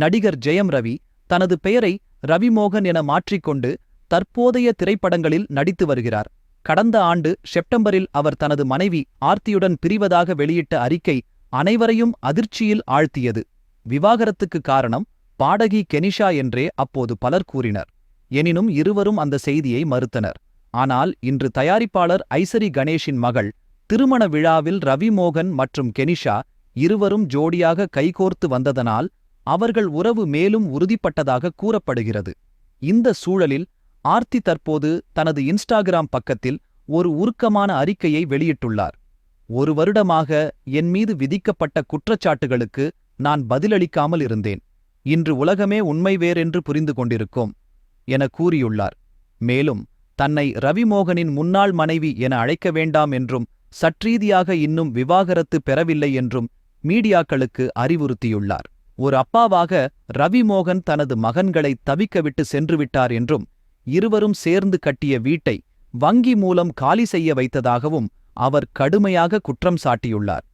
நடிகர் ஜெயம் ரவி தனது பெயரை ரவிமோகன் என மாற்றிக்கொண்டு தற்போதைய திரைப்படங்களில் நடித்து வருகிறார். கடந்த ஆண்டு செப்டம்பரில் அவர் தனது மனைவி ஆர்த்தியுடன் பிரிவதாக வெளியிட்ட அறிக்கை அனைவரையும் அதிர்ச்சியில் ஆழ்த்தியது. விவாகரத்துக்கு காரணம் பாடகி கெனிஷா என்றே அப்போது பலர் கூறினர். எனினும் இருவரும் அந்த செய்தியை மறுத்தனர். ஆனால் இன்று தயாரிப்பாளர் ஐசரி கணேஷின் மகள் திருமண விழாவில் ரவிமோகன் மற்றும் கெனிஷா இருவரும் ஜோடியாக கைகோர்த்து வந்ததனால் அவர்கள் உறவு மேலும் உறுதிப்பட்டதாக கூறப்படுகிறது. இந்த சூழலில் ஆர்த்தி தற்போது தனது இன்ஸ்டாகிராம் பக்கத்தில் ஒரு உருக்கமான அறிக்கையை வெளியிட்டுள்ளார். ஒரு வருடமாக என் மீது விதிக்கப்பட்ட குற்றச்சாட்டுகளுக்கு நான் பதிலளிக்காமல் இருந்தேன். இன்று உலகமே உண்மை வேறென்று புரிந்து கொண்டிருக்கும் என கூறியுள்ளார். மேலும் தன்னை ரவிமோகனின் முன்னாள் மனைவி என அழைக்க வேண்டாம் என்றும் சற்றீதியாக இன்னும் விவாகரத்து பெறவில்லை என்றும் மீடியாக்களுக்கு அறிவுறுத்தியுள்ளார். ஒரு அப்பாவாக ரவி மோகன் தனது மகன்களை தவிக்கவிட்டு சென்றுவிட்டார் என்றும் இருவரும் சேர்ந்து கட்டிய வீட்டை வங்கி மூலம் காலி செய்ய வைத்ததாகவும் அவர் கடுமையாக குற்றம் சாட்டியுள்ளார்.